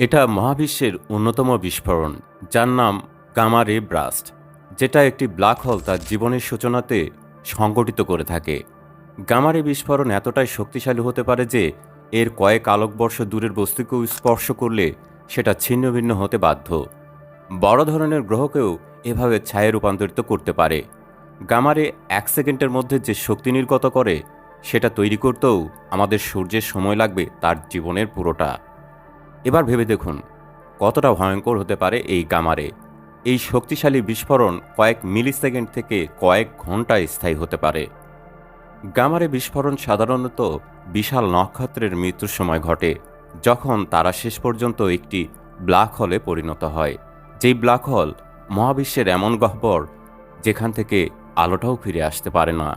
এটা মহাবিশ্বের অন্যতম বিস্ফোরণ, যার নাম গামারে ব্রাস্ট, যেটা একটি ব্ল্যাক হোল তার জীবনের সূচনাতে সংগঠিত করে থাকে। গামারে বিস্ফোরণ এতটাই শক্তিশালী হতে পারে যে, এর কয়েক আলোকবর্ষ দূরের বস্তুকেও স্পর্শ করলে সেটা ছিন্ন ভিন্ন হতে বাধ্য। বড় ধরনের গ্রহকেও এভাবে ছায়ে রূপান্তরিত করতে পারে। গামারে এক সেকেন্ডের মধ্যে যে শক্তি নির্গত করে, সেটা তৈরি করতেও আমাদের সূর্যের সময় লাগবে তার জীবনের পুরোটা। এবার ভেবে দেখুন, কতটা ভয়ঙ্কর হতে পারে এই গামারে। এই শক্তিশালী বিস্ফোরণ কয়েক মিলি সেকেন্ড থেকে কয়েক ঘন্টায় স্থায়ী হতে পারে। গামারে বিস্ফোরণ সাধারণত বিশাল নক্ষত্রের মৃত্যুর সময় ঘটে, যখন তারা শেষ পর্যন্ত একটি ব্ল্যাক হলে পরিণত হয়। যেই ব্ল্যাক হল মহাবিশ্বের এমন গহ্বর, যেখান থেকে আলোটাও ফিরে আসতে পারে না।